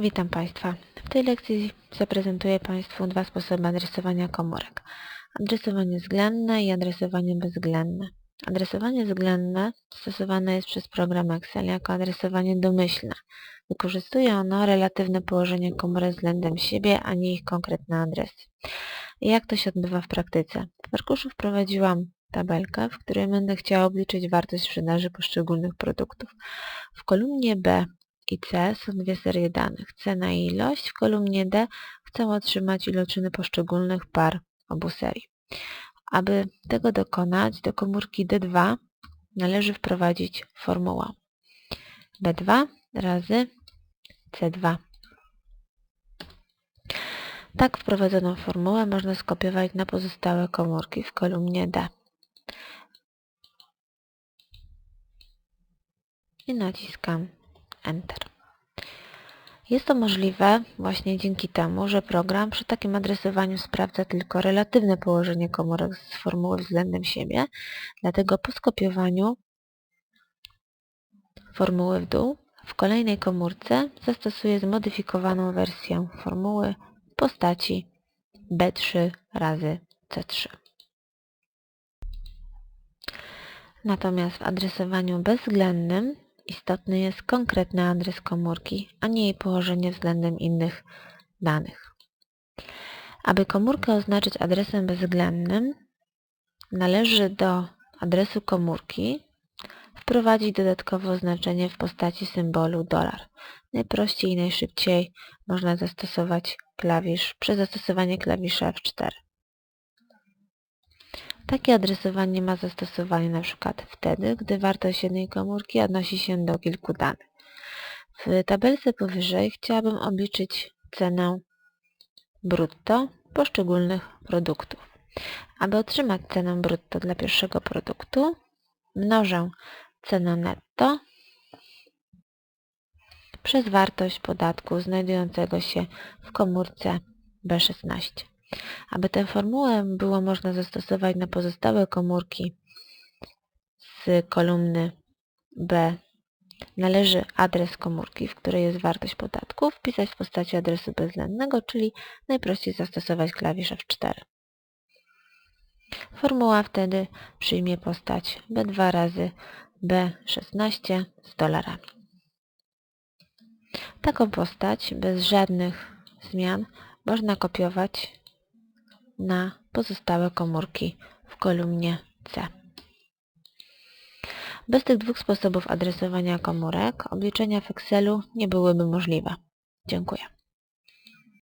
Witam Państwa. W tej lekcji zaprezentuję Państwu dwa sposoby adresowania komórek. Adresowanie względne i adresowanie bezwzględne. Adresowanie względne stosowane jest przez program Excel jako adresowanie domyślne. Wykorzystuje ono relatywne położenie komórek względem siebie, a nie ich konkretne adresy. I jak to się odbywa w praktyce? W arkuszu wprowadziłam tabelkę, w której będę chciała obliczyć wartość sprzedaży poszczególnych produktów. W kolumnie B i C są dwie serie danych, cena i ilość. W kolumnie D chcę otrzymać iloczyny poszczególnych par obu serii. Aby tego dokonać, do komórki D2 należy wprowadzić formułę B2 razy C2. Tak wprowadzoną formułę można skopiować na pozostałe komórki w kolumnie D. I naciskam Enter. Jest to możliwe właśnie dzięki temu, że program przy takim adresowaniu sprawdza tylko relatywne położenie komórek z formuły względem siebie, dlatego po skopiowaniu formuły w dół w kolejnej komórce zastosuję zmodyfikowaną wersję formuły w postaci B3 razy C3. Natomiast w adresowaniu bezwzględnym Istotny jest konkretny adres komórki, a nie jej położenie względem innych danych. Aby komórkę oznaczyć adresem bezwzględnym, należy do adresu komórki wprowadzić dodatkowe oznaczenie w postaci symbolu dolar. Najprościej i najszybciej można zastosować klawisz przez zastosowanie klawisza F4. Takie adresowanie ma zastosowanie np. wtedy, gdy wartość jednej komórki odnosi się do kilku danych. W tabelce powyżej chciałabym obliczyć cenę brutto poszczególnych produktów. Aby otrzymać cenę brutto dla pierwszego produktu, mnożę cenę netto przez wartość podatku znajdującego się w komórce B16. Aby tę formułę było można zastosować na pozostałe komórki z kolumny B, należy adres komórki, w której jest wartość podatku, wpisać w postaci adresu bezwzględnego, czyli najprościej zastosować klawisz F4. Formuła wtedy przyjmie postać B2 razy B16 z dolarami. Taką postać bez żadnych zmian można kopiować na pozostałe komórki w kolumnie C. Bez tych dwóch sposobów adresowania komórek obliczenia w Excelu nie byłyby możliwe. Dziękuję.